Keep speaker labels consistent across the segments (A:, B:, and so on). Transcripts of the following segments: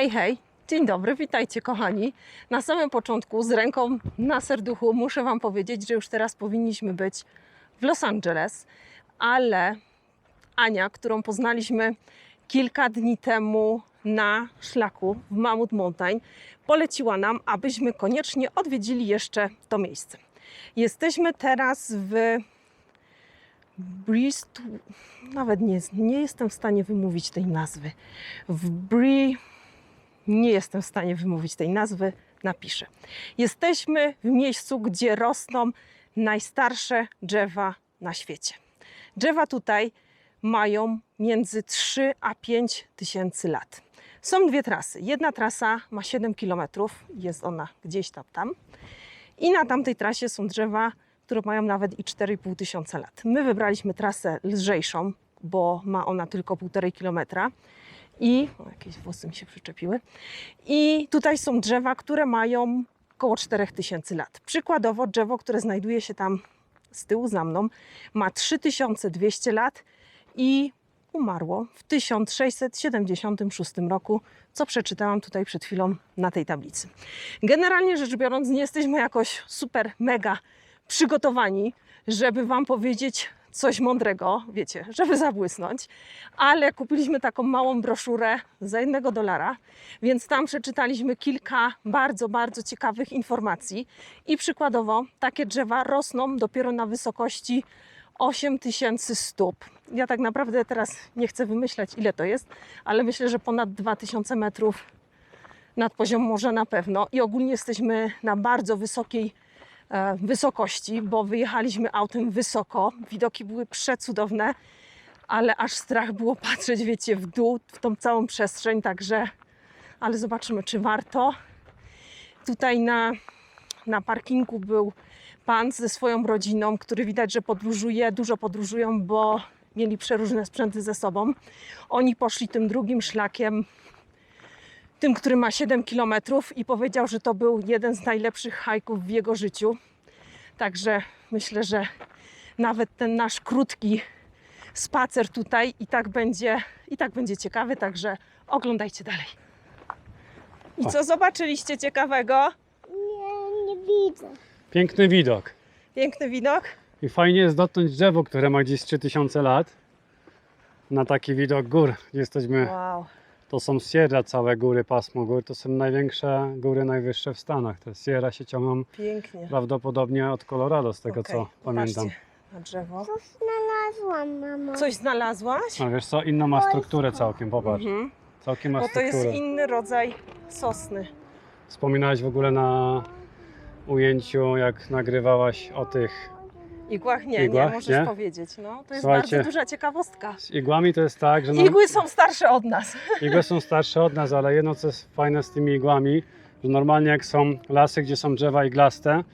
A: Hej, hej, dzień dobry, witajcie kochani. Na samym początku, z ręką na serduchu, muszę Wam powiedzieć, że już teraz powinniśmy być w Los Angeles, ale Ania, którą poznaliśmy kilka dni temu na szlaku w Mammoth Mountain, poleciła nam, abyśmy koniecznie odwiedzili jeszcze to miejsce. Jesteśmy teraz w Brist... Nawet nie, nie jestem w stanie wymówić tej nazwy. W Bri... Nie jestem w stanie wymówić tej nazwy, napiszę. Jesteśmy w miejscu, gdzie rosną najstarsze drzewa na świecie. Drzewa tutaj mają między 3 a 5 tysięcy lat. Są dwie trasy. Jedna trasa ma 7 km, jest ona gdzieś tam, tam. I na tamtej trasie są drzewa, które mają nawet i 4,5 tysiąca lat. My wybraliśmy trasę lżejszą, bo ma ona tylko 1,5 kilometra. I o, jakieś włosy mi się przyczepiły. I tutaj są drzewa, które mają około 4000 lat. Przykładowo drzewo, które znajduje się tam z tyłu za mną, ma 3200 lat i umarło w 1676 roku, co przeczytałam tutaj przed chwilą na tej tablicy. Generalnie rzecz biorąc, nie jesteśmy jakoś super, mega przygotowani, żeby Wam powiedzieć coś mądrego, wiecie, żeby zabłysnąć, ale kupiliśmy taką małą broszurę za jednego dolara, więc tam przeczytaliśmy kilka bardzo, bardzo ciekawych informacji i przykładowo takie drzewa rosną dopiero na wysokości 8000 stóp. Ja tak naprawdę teraz nie chcę wymyślać, ile to jest, ale myślę, że ponad 2000 metrów nad poziom morza na pewno. I ogólnie jesteśmy na bardzo wysokiej wysokości, bo wyjechaliśmy autem wysoko. Widoki były przecudowne, ale aż strach było patrzeć, wiecie, w dół, w tą całą przestrzeń, także, ale zobaczymy, czy warto. Tutaj na, na parkingu był pan ze swoją rodziną, który widać, że podróżuje, dużo podróżują, bo mieli przeróżne sprzęty ze sobą. Oni poszli tym drugim szlakiem, tym, który ma 7 km i powiedział, że to był jeden z najlepszych hajków w jego życiu. Także myślę, że nawet ten nasz krótki spacer tutaj i tak będzie, i tak będzie ciekawy, także oglądajcie dalej. I co zobaczyliście ciekawego?
B: Nie, nie widzę.
C: Piękny widok.
A: Piękny widok.
C: I fajnie jest dotknąć drzewo, które ma gdzieś 3000 lat. Na taki widok gór, gdzie jesteśmy.
A: Wow.
C: To są Sierra, całe góry, pasmo gór. To są największe góry, najwyższe w Stanach. Te Sierra się ciągną
A: Pięknie.
C: prawdopodobnie od Colorado, z tego
A: Okej,
C: co pamiętam.
A: patrzcie Na drzewo.
B: Co znalazłam, mamo?
A: Coś znalazłaś?
C: A wiesz co, inną ma strukturę całkiem, popatrz.
A: Mhm.
C: Całkiem ma
A: Bo to jest
C: strukturę.
A: inny rodzaj sosny.
C: Wspominałeś w ogóle na ujęciu, jak nagrywałaś o tych
A: Igłach nie,
C: Igłach,
A: nie możesz
C: nie?
A: powiedzieć. No, to jest
C: Słuchajcie.
A: bardzo duża ciekawostka.
C: z igłami, to jest tak, że no,
A: Igły są starsze od nas.
C: Igły są starsze od nas, ale jedno co jest fajne z tymi igłami, że normalnie jak są lasy, gdzie są drzewa iglaste,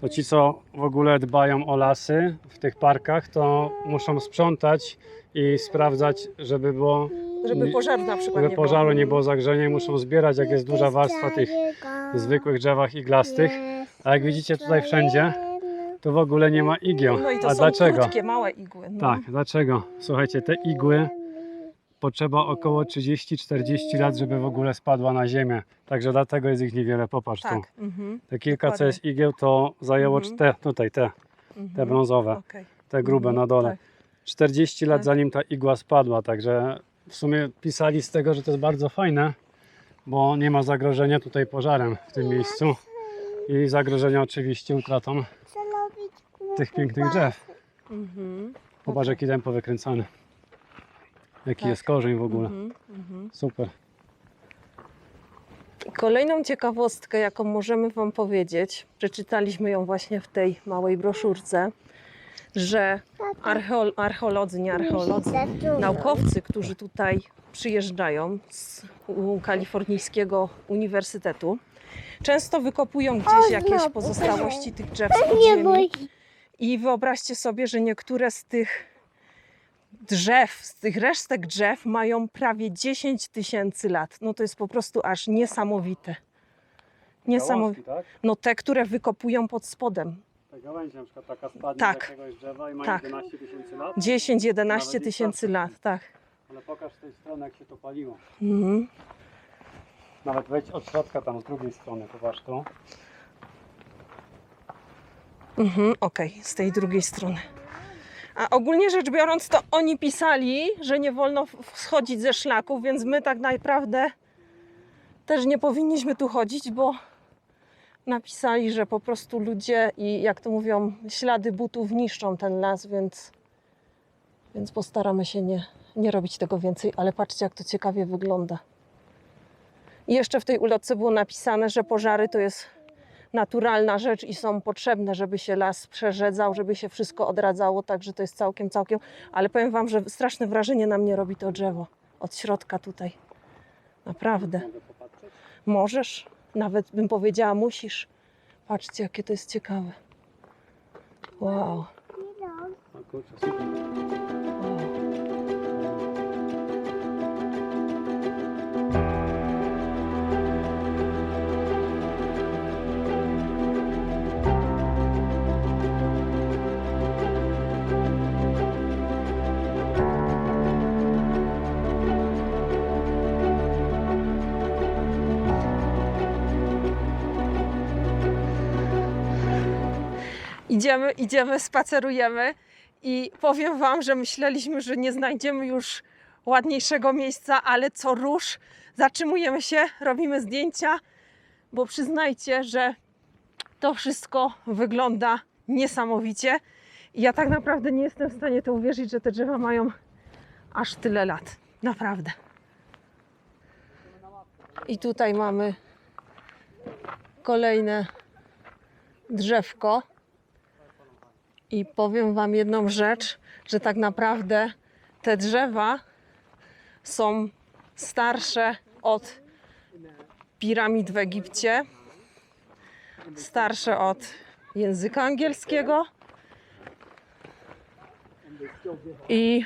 C: to ci co w ogóle dbają o lasy w tych parkach, to muszą sprzątać i sprawdzać, żeby było
A: Żeby pożaru na przykład
C: żeby
A: nie
C: pożaru
A: było.
C: nie było zagrożenia i muszą zbierać jak jest duża warstwa tych zwykłych drzewach iglastych. A jak widzicie tutaj wszędzie, to w ogóle nie ma igieł.
A: No i to
C: A
A: są
C: dlaczego?
A: krótkie, małe igły. No.
C: Tak, dlaczego? Słuchajcie, te igły potrzeba około 30-40 lat, żeby w ogóle spadła na ziemię. Także dlatego jest ich niewiele. Popatrz tu.
A: tak. Mhm.
C: Te kilka, co
A: dokładnie.
C: jest igieł, to zajęło
A: Mhm.
C: te, tutaj te, te
A: Mhm.
C: brązowe,
A: Okej.
C: te grube
A: Mhm,
C: na dole.
A: tak.
C: 40 lat
A: Tak.
C: zanim ta igła spadła, także w sumie pisali z tego, że to jest bardzo fajne, bo nie ma zagrożenia tutaj pożarem w tym miejscu i zagrożenia oczywiście utratą tych pięknych drzew.
A: Mhm.
C: Popatrz jaki ten powykręcany. Jaki
A: Tak.
C: jest korzeń w ogóle.
A: Mhm. Mhm.
C: Super.
A: I Kolejną ciekawostkę, jaką możemy Wam powiedzieć, przeczytaliśmy ją właśnie w tej małej broszurce, że archeol- archeolodzy, nie archeolodzy, naukowcy, którzy tutaj przyjeżdżają z u- kalifornijskiego uniwersytetu, często wykopują gdzieś jakieś pozostałości tych drzew z
B: Nie
A: podziemi. I wyobraźcie sobie, że niektóre z tych drzew, z tych resztek drzew mają prawie 10 tysięcy lat. No to jest po prostu aż niesamowite. Niesamowite.
C: tak?
A: No te, które wykopują pod spodem.
C: Ta gałęź na przykład taka spadnie
A: Tak.
C: z jakiegoś drzewa i ma
A: Tak.
C: 11 tysięcy lat.
A: 10-11
C: Nawet i
A: tysięcy lat, tak.
C: Ale pokaż z tej strony jak się to paliło.
A: Mhm.
C: Nawet wejdź od środka tam z drugiej strony, popatrz tu.
A: Mhm, okej, z tej drugiej strony. A ogólnie rzecz biorąc, to oni pisali, że nie wolno schodzić ze szlaków, więc my tak naprawdę też nie powinniśmy tu chodzić, bo napisali, że po prostu ludzie i jak to mówią, ślady butów niszczą ten las, więc, więc postaramy się nie, nie robić tego więcej. Ale patrzcie, jak to ciekawie wygląda. I jeszcze w tej ulotce było napisane, że pożary to jest naturalna rzecz i są potrzebne, żeby się las przerzedzał, żeby się wszystko odradzało, także to jest całkiem, całkiem. Ale powiem Wam, że straszne wrażenie na mnie robi to drzewo od środka tutaj. Naprawdę. Możesz, nawet bym powiedziała, musisz. Patrzcie, jakie to jest ciekawe. Wow. Idziemy, idziemy, spacerujemy i powiem Wam, że myśleliśmy, że nie znajdziemy już ładniejszego miejsca, ale co rusz, zatrzymujemy się, robimy zdjęcia, bo przyznajcie, że to wszystko wygląda niesamowicie. I ja tak naprawdę nie jestem w stanie to uwierzyć, że te drzewa mają aż tyle lat. Naprawdę. I tutaj mamy kolejne drzewko. I powiem Wam jedną rzecz, że tak naprawdę te drzewa są starsze od piramid w Egipcie, starsze od języka angielskiego i,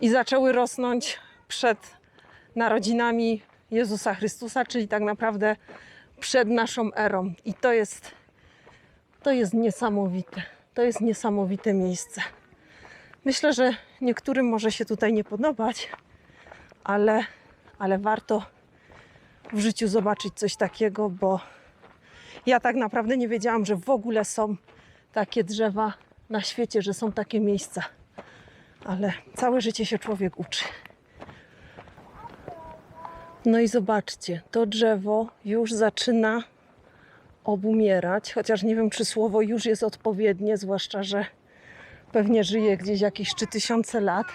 A: i zaczęły rosnąć przed narodzinami Jezusa Chrystusa, czyli tak naprawdę przed naszą erą. I to jest to jest niesamowite. To jest niesamowite miejsce. Myślę, że niektórym może się tutaj nie podobać, ale, ale warto w życiu zobaczyć coś takiego, bo ja tak naprawdę nie wiedziałam, że w ogóle są takie drzewa na świecie, że są takie miejsca. Ale całe życie się człowiek uczy. No i zobaczcie, to drzewo już zaczyna obumierać, chociaż nie wiem, czy słowo już jest odpowiednie, zwłaszcza, że pewnie żyje gdzieś jakieś 3000 lat.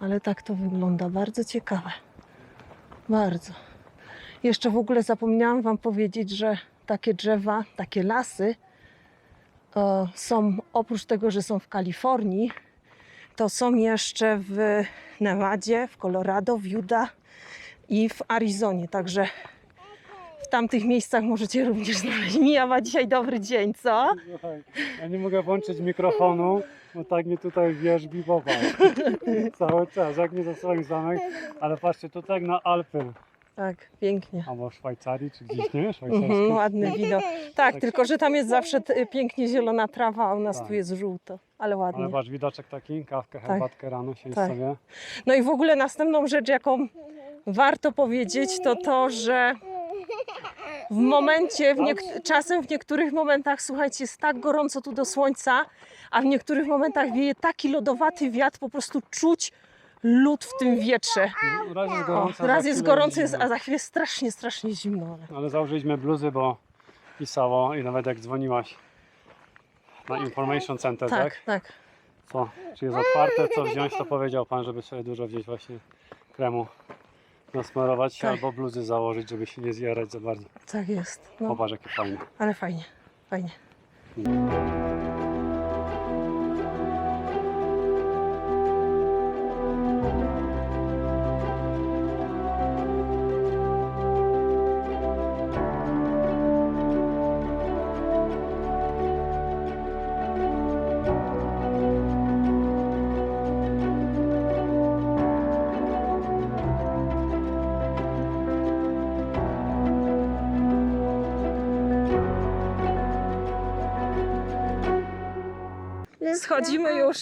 A: Ale tak to wygląda. Bardzo ciekawe. Bardzo. Jeszcze w ogóle zapomniałam Wam powiedzieć, że takie drzewa, takie lasy e, są oprócz tego, że są w Kalifornii, to są jeszcze w Nevadzie, w Colorado, w Utah i w Arizonie. Także tamtych miejscach możecie również znaleźć. Mija ma dzisiaj dobry dzień, co?
C: Słuchaj, ja nie mogę włączyć mikrofonu, bo tak mnie tutaj wierzbi popatrz. Cały czas, jak nie zasłonił zamek, ale patrzcie, to tak na Alpy,
A: Tak, pięknie.
C: albo w Szwajcarii, czy gdzieś, nie? Szwajcarskie.
A: Mhm, ładny widok. Tak,
C: Tak.
A: tylko że tam jest zawsze pięknie zielona trawa, a u nas
C: Tak.
A: tu jest żółto. Ale ładnie.
C: Ale patrz, widoczek taki, kawkę,
A: Tak.
C: herbatkę rano, siedź
A: Tak.
C: sobie.
A: No i w ogóle następną rzecz, jaką warto powiedzieć, to to, że w momencie, w czasem w niektórych momentach, słuchajcie, jest tak gorąco tu do słońca, a w niektórych momentach wieje taki lodowaty wiatr, po prostu czuć lód w tym wietrze.
C: Raz jest
A: O,
C: gorąco,
A: raz
C: za
A: jest gorąco, jest, a za chwilę strasznie, strasznie zimno. Ale...
C: Ale założyliśmy bluzy, bo pisało i nawet jak dzwoniłaś na Information Center, tak?
A: Tak, tak.
C: Co? Czy jest otwarte, co wziąć, to powiedział Pan, żeby sobie dużo wziąć właśnie kremu nasmarować się
A: Tak.
C: albo bluzy założyć, żeby się nie zjarać za bardzo.
A: Tak jest. No,
C: Popatrz jakie fajne.
A: ale fajnie, fajnie. Schodzimy już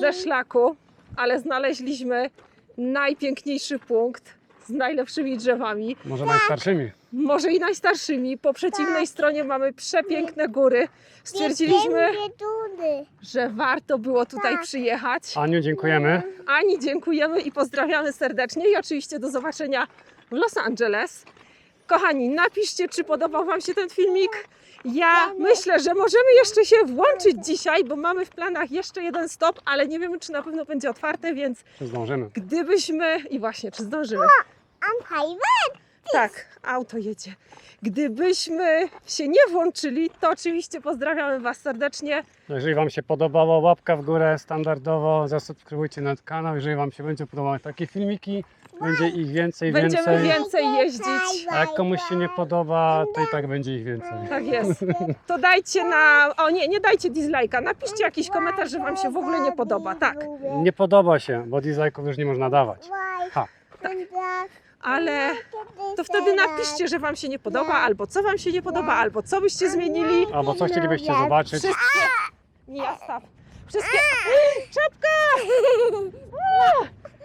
A: ze szlaku, ale znaleźliśmy najpiękniejszy punkt z najlepszymi drzewami,
C: Może najstarszymi.
A: może i najstarszymi. Po przeciwnej stronie mamy przepiękne góry. Stwierdziliśmy, że warto było tutaj przyjechać.
C: Aniu, dziękujemy.
A: Ani dziękujemy i pozdrawiamy serdecznie i oczywiście do zobaczenia w Los Angeles. Kochani, napiszcie, czy podobał Wam się ten filmik. Ja myślę, że możemy jeszcze się włączyć dzisiaj, bo mamy w planach jeszcze jeden stop, ale nie wiemy, czy na pewno będzie otwarte, więc
C: Czy zdążymy?
A: gdybyśmy. I właśnie, czy zdążymy?
B: Am Hajwe.
A: Tak, auto jedzie. Gdybyśmy się nie włączyli, to oczywiście pozdrawiamy Was serdecznie.
C: Jeżeli Wam się podobało, łapka w górę standardowo, zasubskrybujcie nasz kanał. Jeżeli Wam się będzie podobały takie filmiki, będzie ich więcej,
A: Będziemy
C: więcej.
A: więcej jeździć.
C: A jak komuś się nie podoba, to i tak będzie ich więcej.
A: Tak jest. To dajcie na. O nie, nie dajcie dislike'a. Napiszcie jakiś komentarz, że Wam się w ogóle nie podoba. Tak,
C: Nie podoba się, bo dislike'ów już nie można dawać. Ha.
A: Ale to wtedy napiszcie, że Wam się nie podoba, albo co Wam się nie podoba, albo co byście zmienili.
C: Albo co chcielibyście zobaczyć.
A: Wszystkie. Nie, staw. Wszystkie. Czapka!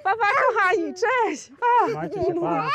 A: Pa, pa, kochani, cześć! Pa!
C: Trzymajcie się, pa.